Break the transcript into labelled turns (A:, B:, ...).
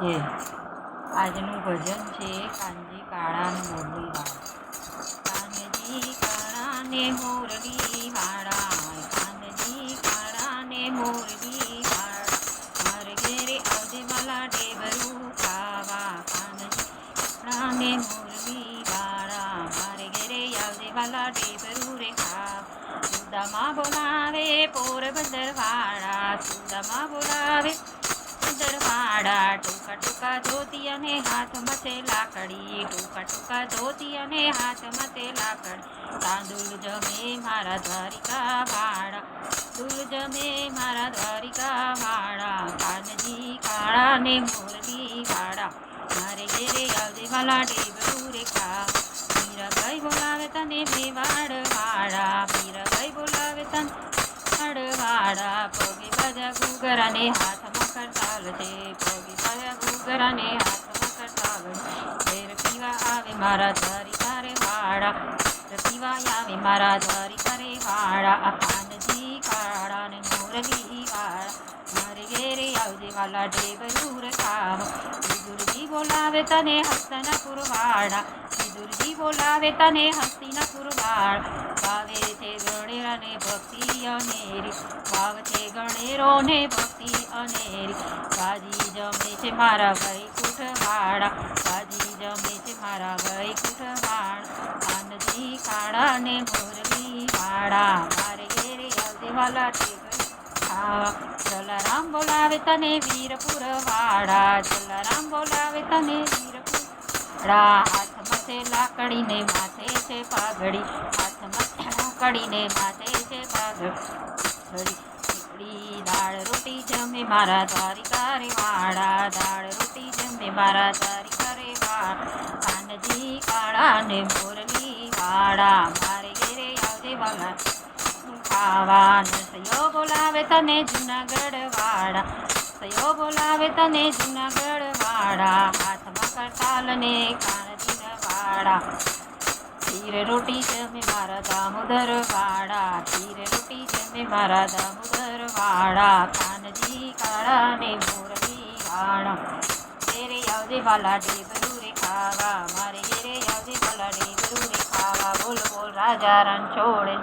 A: જે આજનું ભજન છે કાનજી કાળા ને મોરલી વાળા કાનજી કાળાને મોરલી વાળા કાનજી કાળાને મોરલી વાળા મારે ઘેરે આવજે વાલા ડેબરું ખાવા. કાનજી કાળાને મોરલી વાળા મારે ઘેરે આવજે વાલા ડેબરું રે ખાવા. સુદામાં બોલાવે પોરબંદર વાળા સુદામાં બોલાવે દરવાડા ટૂંકા ટૂંકા ધોતી અને હાથ મથે લાકડી ટૂંકા ટૂંકા ધોતી અને હાથ મથે લાકડી તાંદુલ જમે મારા દ્વારિકા વાળા દુલ જમે મારા દ્વારિકા વાળા કાનજી કાળા ને મોરલી વાળા મારે ઘેરે આવજે વાલા ટેબરું રે ખા મીરાબાઈ બોલાવે તને મેવાડ વાળા મીરાબાઈ બોલાવે તને વાળા પગે બાજા અને હાથમાં કરતાલ છે પગે બાજા ગુગરાને હાથમાં કરતાલ ફેર પીવા આવે મારા દ્વારિકા રે વાળા પીવા આવે મારા દ્વારિકા રે વાળા આ કાળા ને મોરલી વાળા, મારે ઘેરે આવજે વાલા ડેબરૂર ખાવ. વિદુરજી બોલાવે તને હસ્તનપુર વાળા વિદુરજી બોલાવે તને હસ્તિનાપુર વાળા. વાવે છે ગણેરાને ભક્તિ અનેરી. ભાવતે છે ગણેરોને ભક્તિ અનેરી. બાજી જમે છે મારા વૈકુંઠ વાળા બાજી જમે છે મારા વૈકુંઠ વાળા આનંદી કાળા ને મોરલી વાળા. મારે ઘેરે આવજે જલારામ બોલાવે તને વીરપુર વાળા જલારામ બોલાવે તને વીરપુર હાથમાં છે લાકડીને માથે છે પાઘડી. છે માથે છે દાળ રોટી જમે મારા દ્વારિકા રે વાળા દાળ રોટી જમે મારા દ્વારિકા રે વાળા. કાનજી કાળા ને મોરલી વાળા. મારે ઘેરે આવજે વાળા ખાવા સયો બોલાવે તને જુનાગઢ વાળા. સયો બોલાવે તને જુનાગઢ વાળા. હાથમાં કરતાલ ને કાનજી વાળા. ખીર રોટી જમે મારા દામોદર વાળા ખીર રોટી જમે મારા દામોદર વાળા કાનજી કાળા ને મોરલી વાળા. તેરે આવજે વાલા ડેબરું રે ખાવા, મારે ઘેરે આવજે વાલા ડેબરું રે ખાવા. બોલ બોલ રાજા રણછોડની